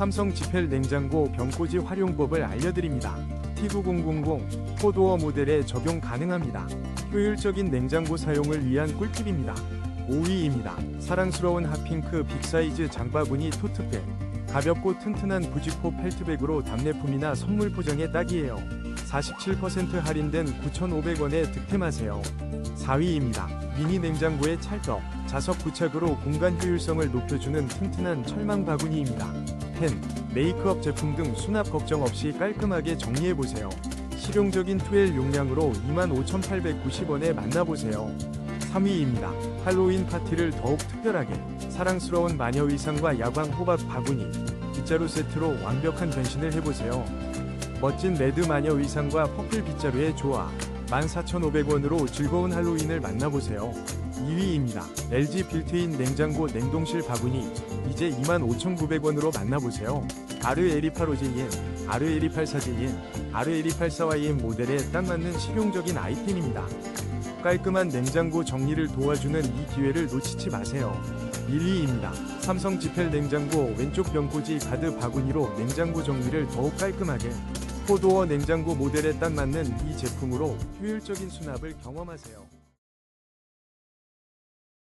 삼성 지펠 냉장고 병꽂이 활용법을 알려드립니다. T9000 포도어 모델에 적용 가능합니다. 효율적인 냉장고 사용을 위한 꿀팁입니다. 5위입니다. 사랑스러운 핫핑크 빅사이즈 장바구니 토트백. 가볍고 튼튼한 부직포 펠트백으로 답례품이나 선물 포장에 딱이에요. 47% 할인된 9,500원에 득템하세요. 4위입니다. 미니 냉장고의 찰떡. 자석 부착으로 공간 효율성을 높여주는 튼튼한 철망 바구니입니다. 펜, 메이크업 제품 등 수납 걱정 없이 깔끔하게 정리해보세요. 실용적인 2L 용량으로 25,890원에 만나보세요. 3위입니다. 할로윈 파티를 더욱 특별하게 사랑스러운 마녀 의상과 야광 호박 바구니 빗자루 세트로 완벽한 변신을 해보세요. 멋진 레드 마녀 의상과 퍼플 빗자루의 조화 14,500원으로 즐거운 할로윈을 만나보세요. 2위입니다. LG 빌트인 냉장고 냉동실 바구니 이제 25,900원으로 만나보세요. RL2850엔, RL2840엔, RL2842엔 모델에 딱 맞는 실용적인 아이템입니다. 깔끔한 냉장고 정리를 도와주는 이 기회를 놓치지 마세요. 1위입니다. 삼성 지펠 냉장고 왼쪽 병꽂이 가드 바구니로 냉장고 정리를 더욱 깔끔하게 포도어 냉장고 모델에 딱 맞는 이 제품으로 효율적인 수납을 경험하세요.